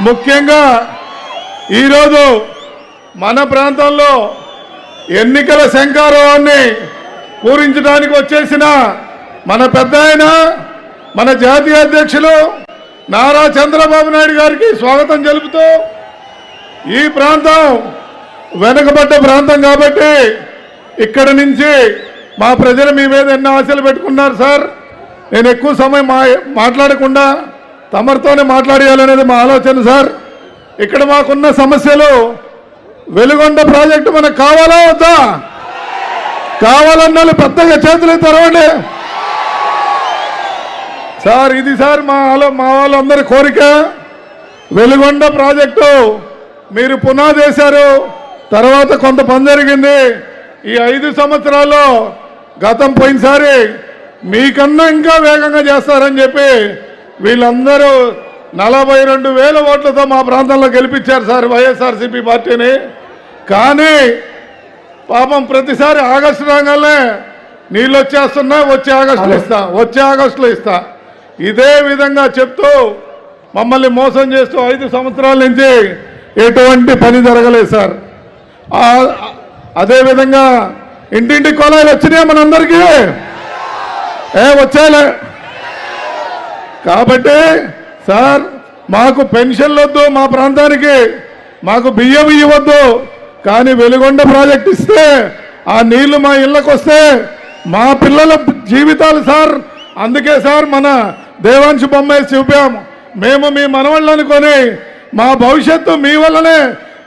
ముఖ్యంగా ఈరోజు మన ప్రాంతంలో ఎన్నికల శంకారోహాన్ని పూరించడానికి వచ్చేసిన మన పెద్ద మన జాతీయ అధ్యక్షులు నారా చంద్రబాబు నాయుడు గారికి స్వాగతం తెలుపుతూ ఈ ప్రాంతం వెనుకబడ్డ ప్రాంతం కాబట్టి ఇక్కడ నుంచి మా ప్రజలు మీ మీద ఎన్నో ఆశలు పెట్టుకున్నారు సార్. నేను ఎక్కువ సమయం మా మాట్లాడకుండా తమరితోనే మాట్లాడేయాలనేది మా ఆలోచన సార్. ఇక్కడ మాకున్న సమస్యలు వెలుగొండ ప్రాజెక్టు మనకు కావాలా వద్దా? కావాలన్న వాళ్ళు పెద్దగా చేతులు తెరవండి. సార్ ఇది సార్ మా ఆలో మా వాళ్ళందరి కోరిక. వెలుగొండ ప్రాజెక్టు మీరు పునాదేశారు తర్వాత కొంత పని జరిగింది. ఈ ఐదు సంవత్సరాల్లో గతం పోయినసారి మీకన్నా ఇంకా వేగంగా చేస్తారని చెప్పి వీళ్ళందరూ నలభై రెండు వేల ఓట్లతో మా ప్రాంతంలో గెలిపించారు సార్ వైఎస్ఆర్సీపీ పార్టీని. కానీ పాపం ప్రతిసారి ఆగస్టు రాగానే నీళ్ళు వచ్చేస్తున్నా వచ్చే ఆగస్టులో ఇస్తా వచ్చే ఆగస్టులో ఇస్తా. ఇదే విధంగా చెప్తూ మమ్మల్ని మోసం చేస్తూ ఐదు సంవత్సరాల నుంచి ఎటువంటి పని జరగలేదు సార్. అదేవిధంగా ఇంటింటి కొలాయిలు వచ్చినాయా మనందరికీ? ఏ వచ్చాయిలే కాబట్టి సార్ మాకు పెన్షన్లు వద్దు మా ప్రాంతానికి. మాకు బియ్యం ఇవ్వద్దు కానీ వెలుగొండ ప్రాజెక్ట్ ఇస్తే ఆ నీళ్ళు మా ఇళ్ళకు వస్తే మా పిల్లల జీవితాలు సార్. అందుకే సార్ మన దేవాంశు బొమ్మ చూపాము. మేము మీ మనవాళ్ళు అనుకొని మా భవిష్యత్తు మీ వల్లనే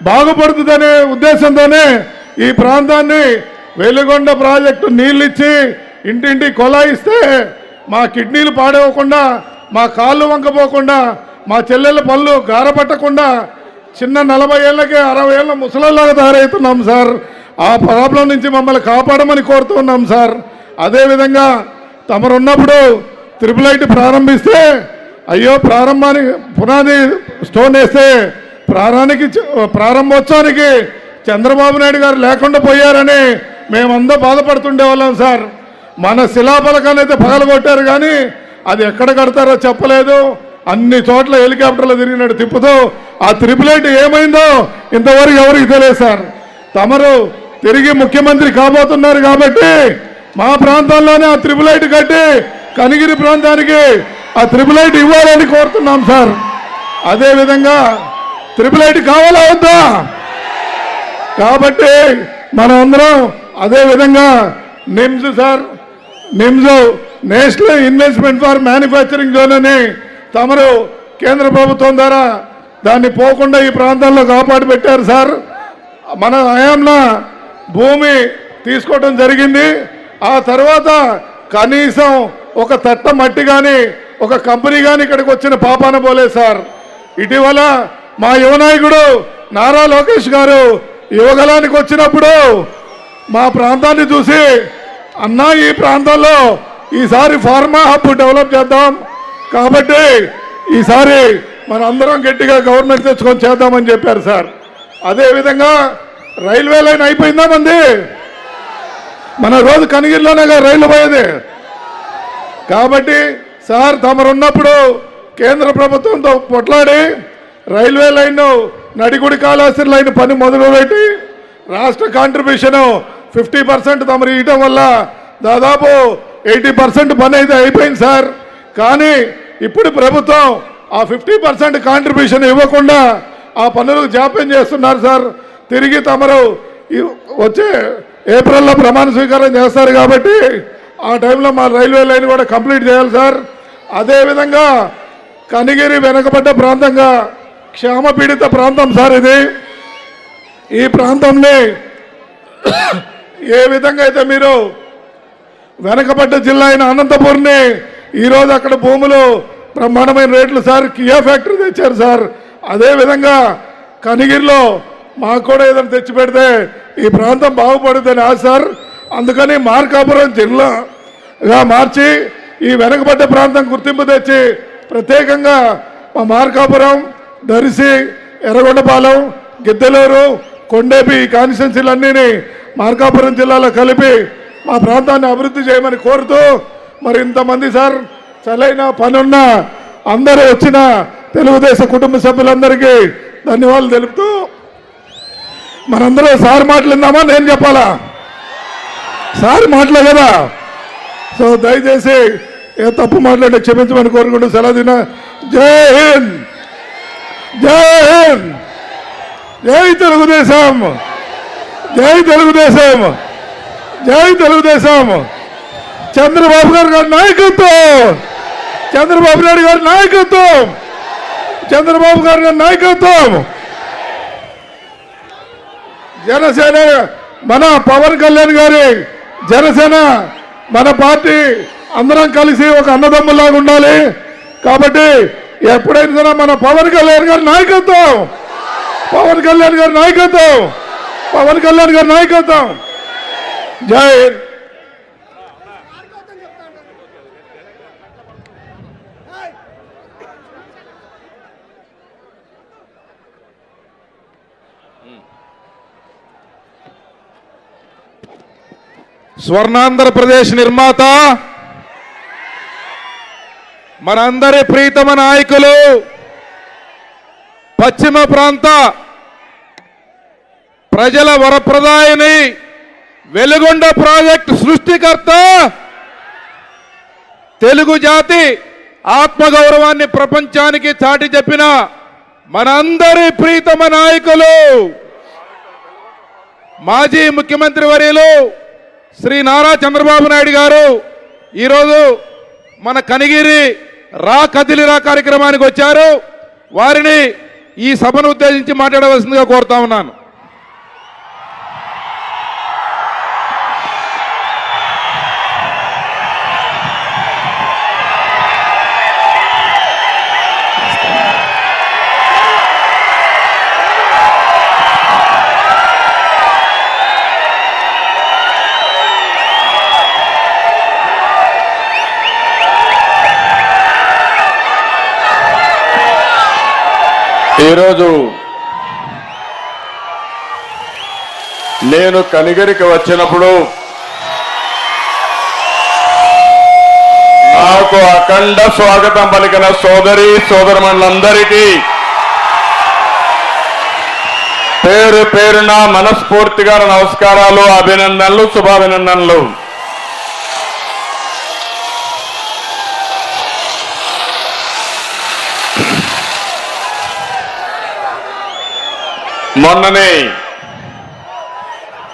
బాగుపడుతుందనే ఉద్దేశంతోనే ఈ ప్రాంతాన్ని వెలుగొండ ప్రాజెక్టు నీళ్ళిచ్చి ఇంటింటి కొలాయిస్తే మా కిడ్నీలు పాడవకుండా మా కాళ్ళు వంకపోకుండా మా చెల్లెళ్ళ పళ్ళు గారపట్టకుండా చిన్న నలభై ఏళ్ళకే అరవై ఏళ్ళ ముసలల్లాగా తయారవుతున్నాం సార్. ఆ ప్రాబ్లం నుంచి మమ్మల్ని కాపాడమని కోరుతున్నాం సార్. అదేవిధంగా తమరున్నప్పుడు త్రిపుల్ ఐటీ ప్రారంభిస్తే అయ్యో ప్రారంభానికి పునాది స్టోన్ వేస్తే ప్రారానికి ప్రారంభోత్సవానికి చంద్రబాబు నాయుడు గారు లేకుండా పోయారని మేమందరూ బాధపడుతుండే వాళ్ళం సార్. మన శిలాఫలకాన్ని అయితే పగలగొట్టారు కానీ అది ఎక్కడ కడతారో చెప్పలేదు. అన్ని చోట్ల హెలికాప్టర్లు తిరిగినట్టు తిప్పుతూ ఆ త్రిపులైట్ ఏమైందో ఇంతవరకు ఎవరికి తెలియదు సార్. తమరు తిరిగి ముఖ్యమంత్రి కాబోతున్నారు కాబట్టి మా ప్రాంతంలోనే ఆ త్రిపులైట్ కట్టి కనిగిరి ప్రాంతానికి ఆ త్రిపులైట్ ఇవ్వాలని కోరుతున్నాం సార్. అదేవిధంగా త్రిపులైట్ కావాలా వద్దా? కాబట్టి మనం అందరం అదే విధంగా NIMZ sir NIMZ national investment for manufacturing zone అని తమరు కేంద్ర ప్రభుత్వం ద్వారా దాన్ని పోకుండా ఈ ప్రాంతంలో కాపాటు పెట్టారు సార్. మన హయాంలో భూమి తీసుకోవడం జరిగింది. ఆ తర్వాత కనీసం ఒక తట్ట మట్టి కానీ ఒక కంపెనీ కానీ ఇక్కడికి వచ్చిన పాపాన పోలేదు సార్. ఇటీవల మా యువ నాయకుడు నారా లోకేష్ గారు యువగలానికి వచ్చినప్పుడు మా ప్రాంతాన్ని చూసి అన్నా ఈ ప్రాంతంలో ఈసారి ఫార్మా హబ్ డెవలప్ చేద్దాం. కాబట్టి ఈసారి మనందరం గట్టిగా గవర్నమెంట్ తెచ్చుకొని చేద్దామని చెప్పారు సార్. అదేవిధంగా రైల్వే లైన్ అయిపోయిందా మంది? మన రోజు కనిగిరిలోనే రైలు పోయేది. కాబట్టి సార్ తమరున్నప్పుడు కేంద్ర ప్రభుత్వంతో పొట్లాడి railway line Nadikudi Kalahasti line పని మొదలుపెట్టి రాష్ట్ర కాంట్రిబ్యూషన్ ఫిఫ్టీ పర్సెంట్ తమరు ఇవ్వటం వల్ల దాదాపు ఎయిటీ పర్సెంట్ పని అయితే అయిపోయింది సార్. కానీ ఇప్పుడు ప్రభుత్వం ఆ ఫిఫ్టీ పర్సెంట్ కాంట్రిబ్యూషన్ ఇవ్వకుండా ఆ పనులకు జాప్యం చేస్తున్నారు సార్. తిరిగి తమరు వచ్చే ఏప్రిల్లో ప్రమాణ స్వీకారం చేస్తారు కాబట్టి ఆ టైంలో మా రైల్వే లైన్ కూడా కంప్లీట్ చేయాలి సార్. అదేవిధంగా కనిగిరి వెనకబడ్డ ప్రాంతంగా క్షామ పీడిత ప్రాంతం సార్ ఇది. ఈ ప్రాంతంని ఏ విధంగా అయితే మీరు వెనకబడ్డ జిల్లా అయిన అనంతపూర్ని ఈరోజు అక్కడ భూములు బ్రహ్మాండమైన రేట్లు సార్ కియా ఫ్యాక్టరీ తెచ్చారు సార్. అదేవిధంగా కనిగిరిలో మాకు కూడా ఏదైనా తెచ్చి పెడితే ఈ ప్రాంతం బాగుపడుతుందని ఆశ సార్. అందుకని మార్కాపురం జిల్లాగా మార్చి ఈ వెనకబడ్డ ప్రాంతం గుర్తింపు తెచ్చి ప్రత్యేకంగా మా మార్కాపురం దరిసి ఎర్రగొండపాలెం గిద్దలూరు కొండేపి ఈ కాన్స్టిట్యున్సీలన్నీ మార్కాపురం జిల్లాలో కలిపి మా ప్రాంతాన్ని అభివృద్ధి చేయమని కోరుతూ మరి ఇంతమంది సార్ చలైన పనున్న అందరూ వచ్చిన తెలుగుదేశం కుటుంబ సభ్యులందరికీ ధన్యవాదాలు తెలుపుతూ మనందరూ సార్ మాట్లాడిందామా? నేను చెప్పాలా? సార్ మాటలే కదా. సో దయచేసి ఏ తప్పు మాట్లాడే క్షమించమని కోరుకుంటూ సెలవు దిన జై హింద్. జై హింద్. జై తెలుగుదేశం. జై తెలుగుదేశం. జై తెలుగుదేశం. చంద్రబాబు గారు గారి నాయకత్వం. చంద్రబాబు నాయుడు గారి నాయకత్వం. చంద్రబాబు గారి గారి నాయకత్వం. జనసేన మన పవన్ కళ్యాణ్ గారి జనసేన మన పార్టీ అందరం కలిసి ఒక అన్నదమ్ములాగా ఉండాలి. కాబట్టి ఎప్పుడైనా సరే మన పవన్ కళ్యాణ్ గారి నాయకత్వం. పవన్ కళ్యాణ్ గారి నాయకత్వం. పవన్ కళ్యాణ్ గారి నాయకత్వం. జై హింద్. స్వర్ణాంధ్రప్రదేశ్ నిర్మాత మనందరి ప్రీతమ నాయకులు పశ్చిమ ప్రాంత ప్రజల వరప్రదాయని వెలుగొండ ప్రాజెక్ట్ సృష్టికర్త తెలుగు జాతి ఆత్మగౌరవాన్ని ప్రపంచానికి చాటి చెప్పిన మనందరి ప్రీతమ నాయకులు మాజీ ముఖ్యమంత్రి వర్యులు శ్రీ నారా చంద్రబాబు నాయుడు గారు. ఈరోజు మన కనిగిరి రా కదిలిరా కార్యక్రమానికి వచ్చారు. వారిని ఈ సభను ఉద్దేశించి మాట్లాడవలసిందిగా కోరుతా ఉన్నాను. ఈరోజు నేను కనిగరికి వచ్చినప్పుడు నాకు అఖండ స్వాగతం పలికిన సోదరి సోదరులందరికీ పేరు పేరున మనస్ఫూర్తిగా నమస్కారాలు అభినందనలు శుభాభినందనలు. মন নেই।